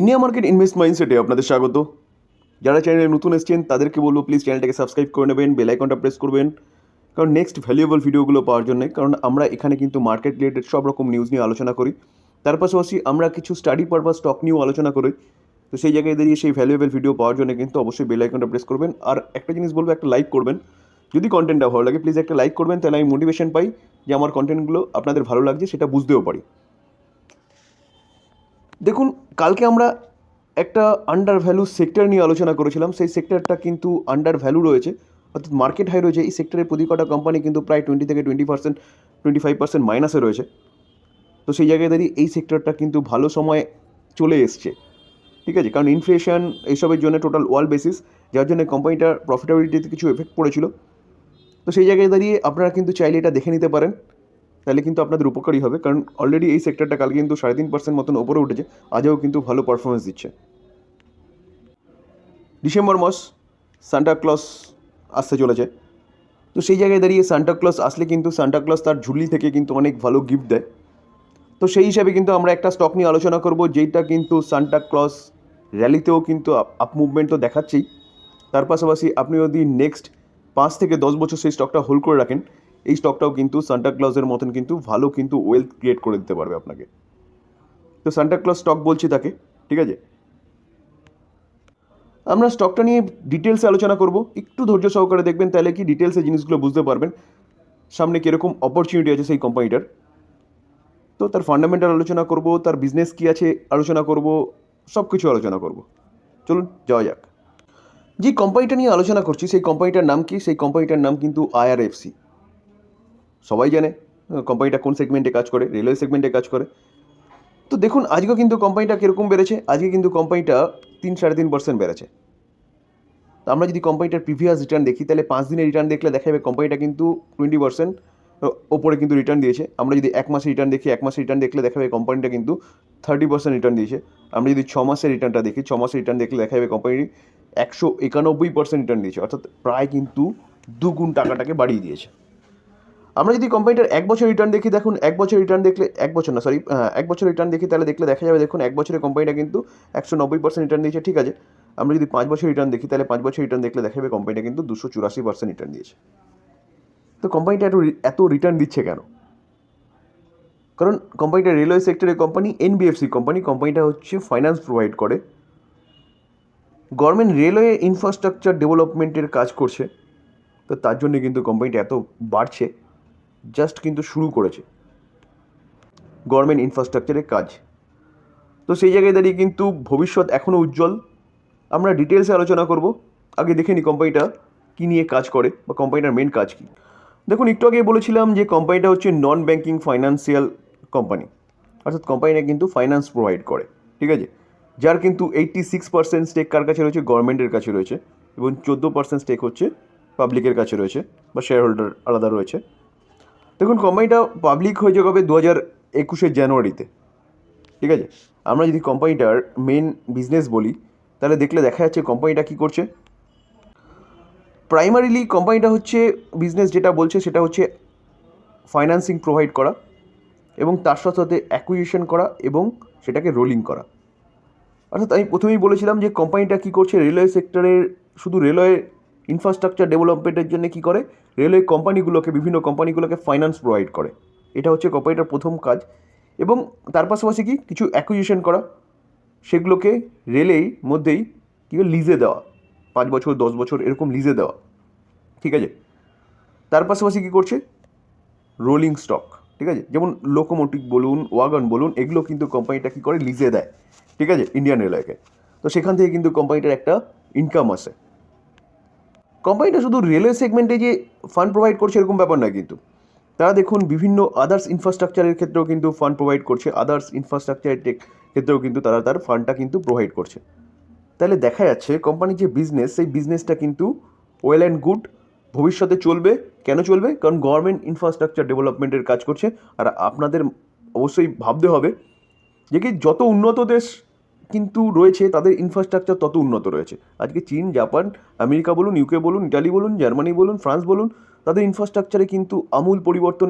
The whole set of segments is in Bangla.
ইন্ডিয়া মার্কেট ইনভেস্ট মাইন্ডসেটে আপনাদের স্বাগত। যারা চ্যানেলে নতুন এসছেন, তাদেরকে বলব প্লিজ চ্যানেলটাকে সাবস্ক্রাইব করে নেবেন বেল আইকনটা প্রেস করবেন। কারণ নেক্সট ভ্যালুয়েবল ভিডিওগুলো পাওয়ার জন্য, কারণ আমরা এখানে কিন্তু মার্কেট রিলেটেড সব রকম নিউজ নিয়ে আলোচনা করি। তার পাশাপাশি আমরা কিছু স্টাডি পারপাস স্টক নিয়েও আলোচনা করি। তো সেই জায়গায় দাঁড়িয়ে সেই ভ্যালুয়েবল ভিডিও পাওয়ার জন্য কিন্তু অবশ্যই বেল আইকনটা প্রেস করবেন। আর একটা জিনিস বলব, একটা লাইক করবেন। যদি কন্টেন্টটা ভালো লাগে প্লিজ একটা লাইক করবেন, তাহলে আমি মোটিভেশন পাই যে আমার কন্টেন্টগুলো আপনাদের ভালো লাগছে, সেটা বুঝতেও পারি। দেখুন, কালকে আমরা একটা আন্ডার ভ্যালু সেক্টর নিয়ে আলোচনা করেছিলাম। সেই সেক্টরটা কিন্তু আন্ডার ভ্যালু রয়েছে। অর্থাৎ মার্কেট হাই রয়েছে। এই সেক্টরের প্রতি কটা কোম্পানি কিন্তু প্রায় টোয়েন্টি থেকে twenty percent twenty five percent মাইনাসে রয়েছে। তো সেই জায়গায় দাঁড়িয়ে এই সেক্টরটা কিন্তু ভালো সময় চলে এসছে। ঠিক আছে? কারণ ইনফ্লেশন এইসবের জন্য টোটাল ওয়ার্ল্ড বেসিস যার জন্য কোম্পানিটার প্রফিটেবিলিটিতে কিছু এফেক্ট পড়েছিল। তো সেই জায়গায় দাঁড়িয়ে আপনারা কিন্তু চাইলে এটা দেখে নিতে পারেন। তাহলে কিন্তু আপনাদের উপকারী হবে। কারণ অলরেডি এই সেক্টরটা কালকে কিন্তু সাড়ে তিন পার্সেন্ট মতন ওপরে উঠেছে, আজও কিন্তু ভালো পারফরমেন্স দিচ্ছে। ডিসেম্বর মাস সান্টা ক্লস আসতে চলেছে। তো সেই জায়গায় দাঁড়িয়ে সান্টা ক্লস আসলে কিন্তু সান্টা ক্লস তার ঝুলি থেকে কিন্তু অনেক ভালো গিফট দেয়। তো সেই হিসাবে কিন্তু আমরা একটা স্টক নিয়ে আলোচনা করব যেটা কিন্তু সান্টা ক্লস র্যালিতেও কিন্তু আপ মুভমেন্ট তো দেখাচ্ছেই। তার পাশাপাশি আপনি যদি নেক্সট পাঁচ থেকে দশ বছর সেই স্টকটা হোল্ড করে রাখেন এই স্টকটাও কিন্তু সান্টা ক্লজের মতন কিন্তু ভালো কিন্তু ওয়েলথ ক্রিয়েট করে দিতে পারবে আপনাকে। তো সান্টা ক্লজ স্টক বলছি তাকে, ঠিক আছে? আমরা স্টকটা নিয়ে ডিটেলসে আলোচনা করব। একটু ধৈর্য সহকারে দেখবেন, তাহলে কি ডিটেলসে জিনিসগুলো বুঝতে পারবেন। সামনে কীরকম অপরচুনিটি আছে সেই কোম্পানিটার তো তার ফান্ডামেন্টাল আলোচনা করব, তার বিজনেস কী আছে আলোচনা করব সব কিছু আলোচনা করব। চলুন, যাওয়া যাক। যে কোম্পানিটা নিয়ে আলোচনা করছি, সেই কোম্পানিটার নাম কি? সেই কোম্পানিটার নাম কিন্তু আইআরএফসি সবাই জানে কোম্পানিটা কোন সেগমেন্টে কাজ করে রেলওয়ে সেগমেন্টে কাজ করে। তো দেখুন আজকেও কিন্তু কোম্পানিটা কীরকম বেড়েছে? আজকে কিন্তু কোম্পানিটা তিন সাড়ে তিন পার্সেন্ট বেড়েছে। তো আমরা যদি কোম্পানিটার প্রিভিয়াস রিটার্ন দেখি, তাহলে পাঁচ দিনের রিটার্ন দেখলে দেখা যাবে কোম্পানিটা কিন্তু টোয়েন্টি পার্সেন্ট ওপরে কিন্তু রিটার্ন দিয়েছে। আমরা যদি এক মাসের রিটার্ন দেখি, এক মাসের রিটার্ন দেখলে দেখা যাবে কোম্পানিটা কিন্তু থার্টি পার্সেন্ট রিটার্ন দিয়েছে। আমরা যদি ছ মাসের রিটার্নটা দেখি, ছ মাসের রিটার্ন দেখলে দেখা যাবে কোম্পানি একশো একানব্বই পার্সেন্ট রিটার্ন দিয়েছে। অর্থাৎ প্রায় কিন্তু দুগুণ টাকাটাকে বাড়িয়ে দিয়েছে। আমরা যদি কোম্পানিটার এক বছর রিটার্ন দেখি, দেখুন, এক বছর রিটার্ন দেখলে, এক বছর না সরি এক বছর রিটার্ন দেখি, তাহলে দেখলে দেখা যাবে, দেখুন, এক বছরের কোম্পানিটা কিন্তু একশো নব্বই পার্সেন্ট রিটার্ন দিয়েছে, ঠিক আছে? আমরা যদি পাঁচ বছর রিটার্ন দেখি, তাহলে পাঁচ বছর রিটার্ন দেখলে দেখা যাবে কোম্পানিটা কিন্তু দুশো চুরাশি পার্সেন্ট রিটার্ন দিয়েছে। তো কোম্পানিটা এত এত রিটার্ন দিচ্ছে কেন? কারণ কোম্পানিটা রেলওয়ে সেক্টরের কোম্পানি এনবিএফসি কোম্পানি কোম্পানিটা হচ্ছে ফাইন্যান্স প্রোভাইড করে। গভর্নমেন্ট রেলওয়ে ইনফ্রাস্ট্রাকচার ডেভেলপমেন্টের কাজ করছে। তো তার জন্য কিন্তু কোম্পানিটা এত বাড়ছে। জাস্ট কিন্তু শুরু করেছে। গভর্নমেন্ট ইনফ্রাস্ট্রাকচারের কাজ। তো সেই জায়গায় দাঁড়িয়ে কিন্তু ভবিষ্যৎ এখনও উজ্জ্বল। আমরা ডিটেলসে আলোচনা করব। আগে দেখে নিই কোম্পানিটা কী নিয়ে কাজ করে বা কোম্পানিটার মেন কাজ কী। দেখুন, একটু আগে বলেছিলাম যে কোম্পানিটা হচ্ছে নন ব্যাঙ্কিং ফাইন্যান্সিয়াল কোম্পানি অর্থাৎ কোম্পানিটা কিন্তু ফাইন্যান্স প্রোভাইড করে। ঠিক আছে? যার কিন্তু এইট্টি সিক্স পার্সেন্ট স্টেক কার কাছে রয়েছে? গভর্নমেন্টের কাছে রয়েছে। এবং চোদ্দ পার্সেন্ট স্টেক হচ্ছে পাবলিকের কাছে রয়েছে বা শেয়ার হোল্ডার আলাদা রয়েছে। দেখুন কোম্পানিটা পাবলিক হয়ে যাবে দু হাজার একুশের জানুয়ারিতে ঠিক আছে? আমরা যদি কোম্পানিটার মেন বিজনেস বলি, তাহলে দেখলে দেখা যাচ্ছে কোম্পানিটা কী করছে? প্রাইমারিলি কোম্পানিটা হচ্ছে বিজনেস যেটা বলছে, সেটা হচ্ছে ফাইন্যান্সিং প্রোভাইড করা এবং তার সাথে সাথে অ্যাকুইজিশন করা এবং সেটাকে রোলিং করা। অর্থাৎ আমি প্রথমেই বলেছিলাম যে কোম্পানিটা কী করছে? রেলওয়ে সেক্টরের শুধু রেলওয়ে ইনফ্রাস্ট্রাকচার ডেভেলপমেন্টের জন্য কী করে? রেলওয়ে কোম্পানিগুলোকে বিভিন্ন কোম্পানিগুলোকে ফাইন্যান্স প্রোভাইড করে। এটা হচ্ছে কোম্পানিটার প্রথম কাজ। এবং তার পাশাপাশি কি? কিছু অ্যাকুইজিশন করা। সেগুলোকে রেলেই মধ্যেই কী লিজে দেওয়া। পাঁচ বছর, দশ বছর এরকম লিজে দেওয়া। ঠিক আছে? তার পাশাপাশি কী করছে? রোলিং স্টক ঠিক আছে? যেমন লোকোমোটিভ বলুন ওয়াগন বলুন, এগুলো কিন্তু কোম্পানিটা কী করে? লিজে দেয়। ঠিক আছে? ইন্ডিয়ান রেলওয়েকে তো সেখান থেকে কিন্তু কোম্পানিটার একটা ইনকাম আসে। কোম্পানিটা শুধু রেলওয়ে সেগমেন্টে যে ফান্ড প্রোভাইড করছে এরকম ব্যাপার নয় কিন্তু। তারা দেখুন বিভিন্ন আদার্স ইনফ্রাস্ট্রাকচারের ক্ষেত্রেও কিন্তু ফান্ড প্রোভাইড করছে আদার্স ইনফ্রাস্ট্রাকচারের ক্ষেত্রেও কিন্তু তারা তার ফান্ডটা কিন্তু প্রোভাইড করছে। তাহলে দেখা যাচ্ছে কোম্পানির যে বিজনেস সেই বিজনেসটা কিন্তু ওয়েল অ্যান্ড গুড ভবিষ্যতে চলবে। কেন চলবে? কারণ গভর্নমেন্ট ইনফ্রাস্ট্রাকচার ডেভেলপমেন্টের কাজ করছে। আর আপনাদের অবশ্যই ভাবতে হবে যে কি যত উন্নত দেশ কিন্তু রয়েছে, তাদের ইনফ্রাস্ট্রাকচার তত উন্নত রয়েছে। আজকে চীন, জাপান, আমেরিকা বলুন ইউকে বলুন ইটালি বলুন জার্মানি বলুন ফ্রান্স বলুন, তাদের ইনফ্রাস্ট্রাকচারে কিন্তু আমূল পরিবর্তন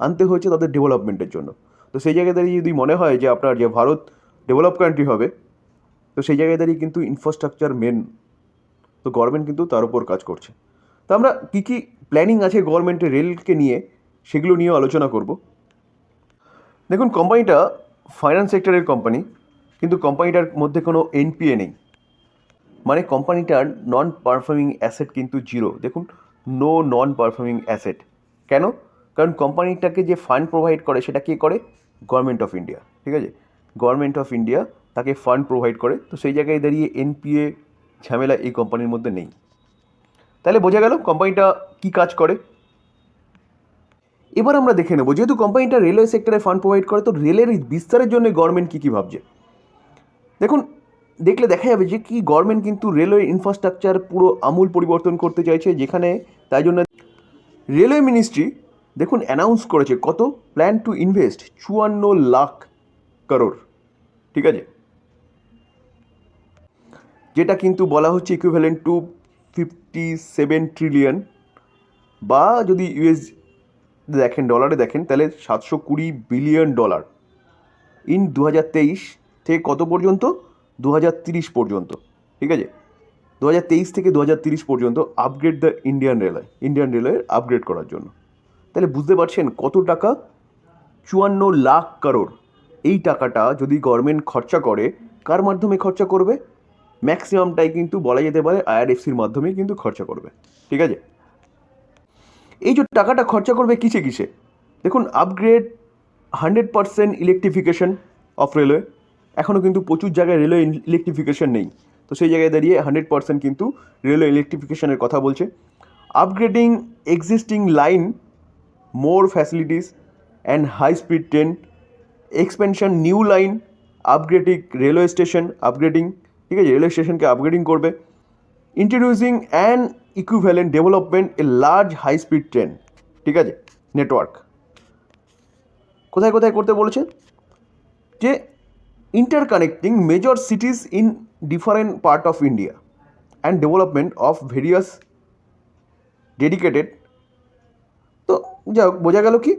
আনতে হয়েছে তাদের ডেভেলপমেন্টের জন্য। তো সেই জায়গায় দাঁড়িয়ে যদি মনে হয় যে আপনার যে ভারত ডেভেলপ কান্ট্রি হবে, তো সেই জায়গায় দাঁড়িয়ে কিন্তু ইনফ্রাস্ট্রাকচার মেন তো গভর্নমেন্ট কিন্তু তার উপর কাজ করছে। তো আমরা কী কী প্ল্যানিং আছে গভর্নমেন্টের রেলকে নিয়ে, সেগুলো নিয়ে আলোচনা করব। দেখুন কোম্পানিটা ফাইন্যান্স সেক্টরের কোম্পানি কিন্তু কোম্পানিটার মধ্যে কোনো এনপিএ নেই। মানে কোম্পানিটার নন পারফর্মিং অ্যাসেট কিন্তু জিরো দেখুন নো নন পারফর্মিং অ্যাসেট কেন? কারণ কোম্পানিটাকে যে ফান্ড প্রোভাইড করে, সেটা কে করে? গভর্নমেন্ট অফ ইন্ডিয়া ঠিক আছে? গভর্নমেন্ট অফ ইন্ডিয়া তাকে ফান্ড প্রোভাইড করে। তো সেই জায়গায় দাঁড়িয়ে এনপিএ ঝামেলা এই কোম্পানির মধ্যে নেই। তাহলে বোঝা গেল কোম্পানিটা কী কাজ করে। এবার আমরা দেখে নেব, যেহেতু কোম্পানিটা রেলওয়ে সেক্টরে ফান্ড প্রোভাইড করে, তো রেলের বিস্তারের জন্য গভর্নমেন্ট কী কী ভাবছে? দেখুন, দেখলে দেখা যাবে যে কি গভর্নমেন্ট কিন্তু রেলওয়ে ইনফ্রাস্ট্রাকচার পুরো আমূল পরিবর্তন করতে চাইছে, যেখানে তাই জন্য রেলওয়ে মিনিস্ট্রি দেখুন অ্যানাউন্স করেছে কত? প্ল্যান টু ইনভেস্ট চুয়ান্ন লাখ করোড় ঠিক আছে? যেটা কিন্তু বলা হচ্ছে equivalent to fifty seven trillion বা যদি ইউএস দেখেন ডলারে দেখেন, তাহলে সাতশো কুড়ি বিলিয়ন ডলার ইন দু হাজার তেইশ থেকে কত পর্যন্ত? দু পর্যন্ত। ঠিক আছে? দু হাজার তেইশ থেকে দু পর্যন্ত upgrade the Indian railway Indian railway upgrade করার জন্য। তাহলে বুঝতে পারছেন কত টাকা? চুয়ান্ন লাখ কারোর এই টাকাটা যদি গভর্নমেন্ট খরচা করে, কার মাধ্যমে খরচা করবে? ম্যাক্সিমামটাই কিন্তু বলা যেতে পারে আইআরএফসির মাধ্যমে কিন্তু খরচা করবে। ঠিক আছে? এই যে টাকাটা খরচা করবে কিসে কিসে? দেখুন upgrade hundred percent electrification of railway এখনও কিন্তু প্রচুর জায়গায় রেলওয়ে ইলেকট্রিফিকেশন নেই। তো সেই জায়গায় দাঁড়িয়ে হান্ড্রেড পার্সেন্ট কিন্তু রেলওয়ে ইলেকট্রিফিকেশনের কথা বলছে। Upgrading existing line more facilities and high speed train expansion new line upgrading railway station upgrading ঠিক আছে রেলওয়ে স্টেশনকে আপগ্রেডিং করবে। Introducing and equivalent development a large high speed train ঠিক আছে নেটওয়ার্ক কোথায় কোথায় করতে বলেছে? যে interconnecting major cities in different part of India and development of various dedicated তো যাই হোক, বোঝা গেল কি?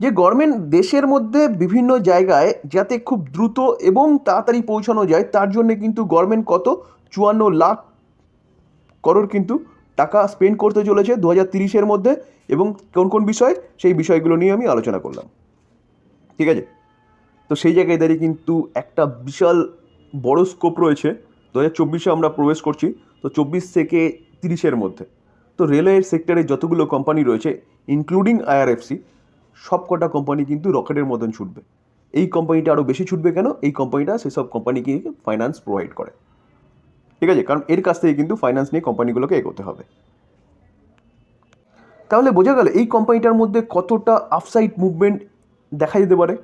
যে গভর্নমেন্ট দেশের মধ্যে বিভিন্ন জায়গায় যাতে খুব দ্রুত এবং তাড়াতাড়ি পৌঁছানো যায়, তার জন্য কিন্তু গভর্নমেন্ট কত? চুয়ান্ন লাখ করোড় কিন্তু টাকা স্পেন্ড করতে চলেছে দু হাজার তিরিশের মধ্যে এবং কোন কোন বিষয়? সেই বিষয়গুলো নিয়ে আমি আলোচনা করলাম। ঠিক আছে? তো সেই জায়গায় দাঁড়িয়ে কিন্তু একটা বিশাল বড় স্কোপ রয়েছে। দু হাজার চব্বিশে আমরা প্রবেশ করছি, তো চব্বিশ থেকে তিরিশের মধ্যে। তো রেলওয়ের সেক্টরে যতগুলো কোম্পানি রয়েছে ইনক্লুডিং আইআরএফসি সব কটা কোম্পানি কিন্তু রকেটের মতন ছুটবে। এই কোম্পানিটা আরও বেশি ছুটবে কেন? এই কোম্পানিটা সেসব কোম্পানিকে ফাইন্যান্স প্রোভাইড করে। ঠিক আছে? কারণ এর কাছ থেকে কিন্তু ফাইন্যান্স নিয়ে কোম্পানিগুলোকে এগোতে হবে। তাহলে বোঝা গেল, এই কোম্পানিটার মধ্যে কতটা আফসাইড মুভমেন্ট দেখা যেতে পারে?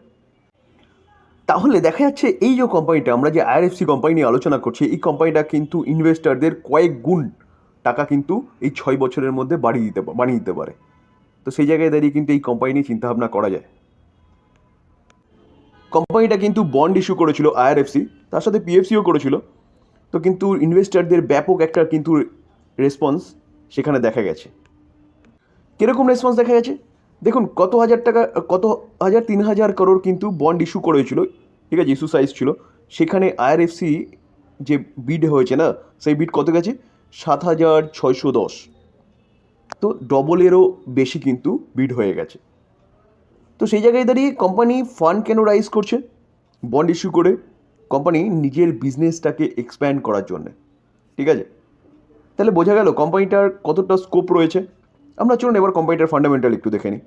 তাহলে দেখা যাচ্ছে এই যে কোম্পানিটা আমরা যে আইআরএফসি কোম্পানি নিয়ে আলোচনা করছি, এই কোম্পানিটা কিন্তু ইনভেস্টারদের কয়েক গুণ টাকা কিন্তু এই ছয় বছরের মধ্যে বাড়িয়ে দিতে বানিয়ে দিতে পারে। তো সেই জায়গায় দাঁড়িয়ে কিন্তু এই কোম্পানি নিয়ে চিন্তাভাবনা করা যায়। কোম্পানিটা কিন্তু বন্ড ইস্যু করেছিল আইআরএফসি তার সাথে পিএফসিও করেছিল। তো কিন্তু ইনভেস্টারদের ব্যাপক একটা কিন্তু রেসপন্স সেখানে দেখা গেছে। কীরকম রেসপন্স দেখা গেছে? দেখুন, কত হাজার টাকা, কত হাজার, তিন হাজার করোড় কিন্তু বন্ড ইস্যু করেছিল, ঠিক আছে ইস্যু সাইজ ছিল। সেখানে আইআরএফসি যে বিড হয়েছে না, সেই বিড কত গেছে? সাত হাজার ছয়শো দশ। তো ডবলেরও বেশি কিন্তু বিড হয়ে গেছে। তো সেই জায়গায় দাঁড়িয়ে কোম্পানি ফান্ড কেন রাইজ করছে? বন্ড ইস্যু করে কোম্পানি নিজের বিজনেসটাকে এক্সপ্যান্ড করার জন্যে, ঠিক আছে? তাহলে বোঝা গেল কোম্পানিটার কতটা স্কোপ রয়েছে। আমরা চলুন এবার কোম্পানিটার ফান্ডামেন্টাল একটু দেখে নিই।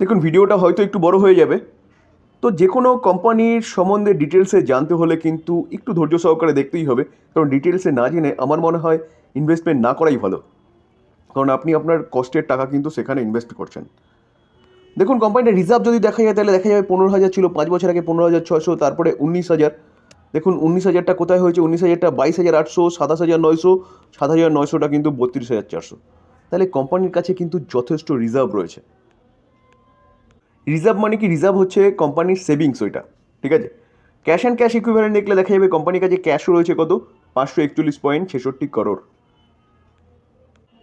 দেখুন, ভিডিওটা হয়তো একটু বড় হয়ে যাবে। তো যে কোনো কোম্পানির সম্বন্ধে ডিটেলসে জানতে হলে কিন্তু একটু ধৈর্য সহকারে দেখতেই হবে। কারণ ডিটেলসে না জেনে আমার মনে হয় ইনভেস্টমেন্ট না করাই ভালো। কারণ আপনি আপনার কষ্টের টাকা কিন্তু সেখানে ইনভেস্ট করছেন। দেখুন কোম্পানিটা রিজার্ভ যদি দেখা যায়, তাহলে দেখা যাবে পনেরো হাজার ছিল, পাঁচ বছর আগে পনেরো হাজার ছশো তারপরে উনিশ হাজার। দেখুন, উনিশ হাজারটা কোথায় হয়েছে? উনিশ হাজারটা বাইশ হাজার আটশো, সাতাশ হাজার নয়শো সাত হাজার নয়শোটা কিন্তু বত্রিশ হাজার চারশো। তাহলে কোম্পানির কাছে কিন্তু যথেষ্ট রিজার্ভ রয়েছে। রিজার্ভ মানে কি? রিজার্ভ হচ্ছে কোম্পানির সেভিংস ওইটা, ঠিক আছে? ক্যাশ অ্যান্ড ক্যাশ ইকুইভ্যালেন্ট দেখলে দেখা যাবে কোম্পানির কাছে ক্যাশও রয়েছে কত? পাঁচশো একচল্লিশ পয়েন্ট ছেষট্টি করোড়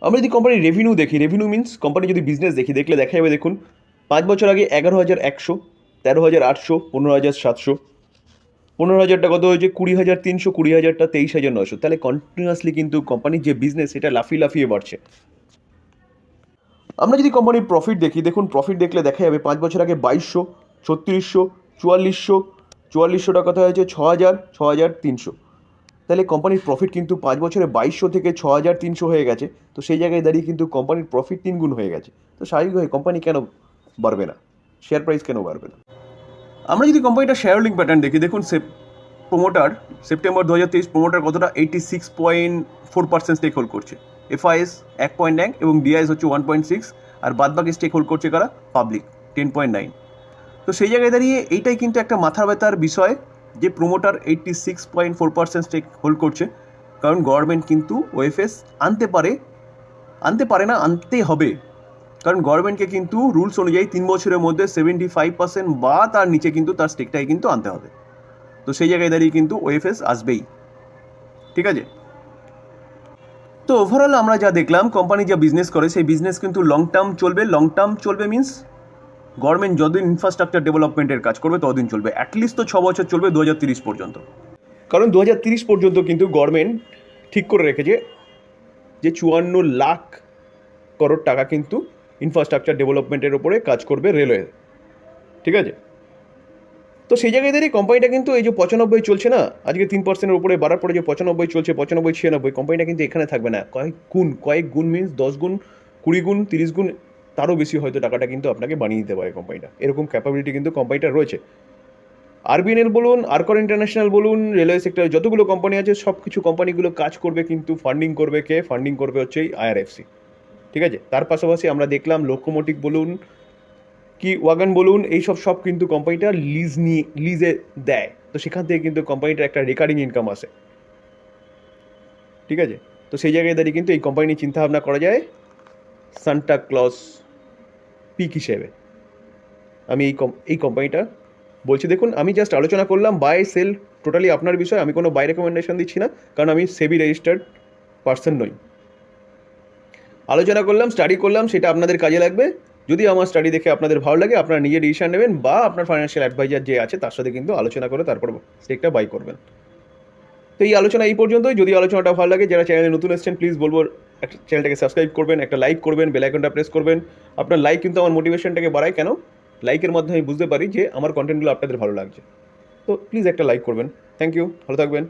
আমরা যদি কোম্পানির রেভিনিউ দেখি রেভিনিউ মিন্স কোম্পানি যদি বিজনেস দেখি, দেখলে দেখা যাবে দেখুন, পাঁচ বছর আগে এগারো হাজার একশো, তেরো হাজার আটশো, পনেরো হাজার সাতশো, পনেরো হাজারটা কত হয়েছে? কুড়ি হাজার তিনশো, কুড়ি হাজারটা তেইশ হাজার নশো তাহলে কন্টিনিউয়াসলি কিন্তু কোম্পানির যে বিজনেস সেটা লাফিয়ে লাফিয়ে বাড়ছে। আমরা যদি কোম্পানির প্রফিট দেখি, দেখুন প্রফিট দেখলে দেখা যাবে পাঁচ বছর আগে বাইশশো, ছত্রিশশো, চুয়াল্লিশশো চুয়াল্লিশশো টাকা কথা হয়েছে ছ হাজার ছ হাজার তিনশো। তাহলে কোম্পানির প্রফিট কিন্তু পাঁচ বছরে বাইশশো থেকে ছ হাজার তিনশো হয়ে গেছে। তো সেই জায়গায় দাঁড়িয়ে কিন্তু কোম্পানির প্রফিট তিন গুণ হয়ে গেছে। তো স্বাভাবিকভাবে কোম্পানি কেন বাড়বে না? শেয়ার প্রাইস কেন বাড়বে না? আমরা যদি কোম্পানিটা শেয়ার হোল্ডিং প্যাটার্ন দেখি, দেখুন সে প্রোমোটার সেপ্টেম্বর দু হাজার তেইশ প্রোমোটার কতটা? Eighty six point four percent stake hold করছে। এফআইএস এক পয়েন্ট এক এবং ডিআইএস হচ্ছে ওয়ান পয়েন্ট সিক্স আর বাদবাকি স্টেক হোল্ড করছে কারা? পাবলিক টেন পয়েন্ট নাইন তো সেই জায়গায় দাঁড়িয়ে এইটাই কিন্তু একটা মাথা ব্যথার বিষয় যে promoter eighty six point four percent stake hold করছে। কারণ গভর্নমেন্ট কিন্তু ওএফএস আনতে পারে আনতে পারে না আনতে হবে। কারণ গভর্নমেন্টকে কিন্তু রুলস অনুযায়ী তিন বছরের মধ্যে সেভেন্টি ফাইভ পার্সেন্ট বা তার নিচে কিন্তু তার স্টেকটাই কিন্তু আনতে হবে। তো সেই জায়গায় দাঁড়িয়ে কিন্তু ওএফএস আসবেই। ঠিক আছে? তো ওভারঅল আমরা যা দেখলাম কোম্পানি যা বিজনেস করে, সেই বিজনেস কিন্তু লং টার্ম চলবে। লং টার্ম চলবে মিন্স গভর্নমেন্ট যতদিন ইনফ্রাস্ট্রাকচার ডেভেলপমেন্টের কাজ করবে, ততদিন চলবে। অ্যাটলিস্ট তো ছ বছর চলবে দু পর্যন্ত। কারণ দু পর্যন্ত কিন্তু গভর্নমেন্ট ঠিক করে রেখেছে যে চুয়ান্ন লাখ করোড় টাকা কিন্তু ইনফ্রাস্ট্রাকচার ডেভেলপমেন্টের ওপরে কাজ করবে রেলওয়ে ঠিক আছে? তো সেই জায়গায় দাঁড়িয়ে কোম্পানিটা কিন্তু এই যে পঁচানব্বই চলছে না, আজকে তিন পার্সেন্টের উপরে বাড়ার পরে যে পঁচানব্বই চলছে, পঁচানব্বই, ছিয়ানব্বই কোম্পানিটা কিন্তু এখানে থাকবে না। কয়েক গুণ কয়েক গুণ মিনস দশ গুণ, কুড়ি গুণ, তিরিশ গুণ, তারও বেশি হয়তো টাকাটা কিন্তু আপনাকে বানিয়ে দিতে পারে কোম্পানিটা এরকম ক্যাপাবিলিটি কিন্তু কোম্পানিটা রয়েছে। আরবিএনএল বলুন আরকর ইন্টারন্যাশনাল বলুন রেলওয়ে সেক্টরে যতগুলো কোম্পানি আছে সব কিছু কোম্পানিগুলো কাজ করবে কিন্তু ফান্ডিং করবে কে? ফান্ডিং করবে হচ্ছে এই আইআরএফসি ঠিক আছে? তার পাশাপাশি আমরা দেখলাম লোকোমোটিভ বলুন কি ওয়াগান বলুন, এইসব সব কিন্তু কোম্পানিটা লিজ নিয়ে লিজে দেয়। তো সেখান থেকে কিন্তু কোম্পানিটার একটা রেকারিং ইনকাম আসে। ঠিক আছে? তো সেই জায়গায় দাঁড়িয়ে কিন্তু এই কোম্পানি নিয়ে চিন্তাভাবনা করা যায় সান্টা ক্লস পিক হিসেবে। আমি এই কম এই কোম্পানিটা বলছি, দেখুন, আমি জাস্ট আলোচনা করলাম বাই সেল টোটালি আপনার বিষয়, আমি কোনো বাই রেকমেন্ডেশন দিচ্ছি না, কারণ আমি সেবি রেজিস্টার্ড পার্সন নই। আলোচনা করলাম স্টাডি করলাম, সেটা আপনাদের কাজে লাগবে। যদি আমার স্টাডি দেখে আপনাদের ভালো লাগে, আপনারা নিজে ডিসিশন নেবেন বা আপনার ফাইন্যান্সিয়াল অ্যাডভাইজার যে আছে তার সাথে কিন্তু আলোচনা করে তারপর স্টেকটা বাই করবেন। তো এই আলোচনা এই পর্যন্তই। যদি আলোচনাটা ভালো লাগে, যারা চ্যানেলে নতুন এসেছেন প্লিজ বলব একটা চ্যানেলটাকে সাবস্ক্রাইব করবেন, একটা লাইক করবেন বেল আইকনটা প্রেস করবেন। আপনার লাইক কিন্তু আমার মোটিভেশনটাকে বাড়ায়। কেন? লাইকের মাধ্যমে আমি বুঝতে পারি যে আমার কন্টেন্টগুলো আপনাদের ভালো লাগছে। তো প্লিজ একটা লাইক করবেন। থ্যাংক ইউ ভালো থাকবেন।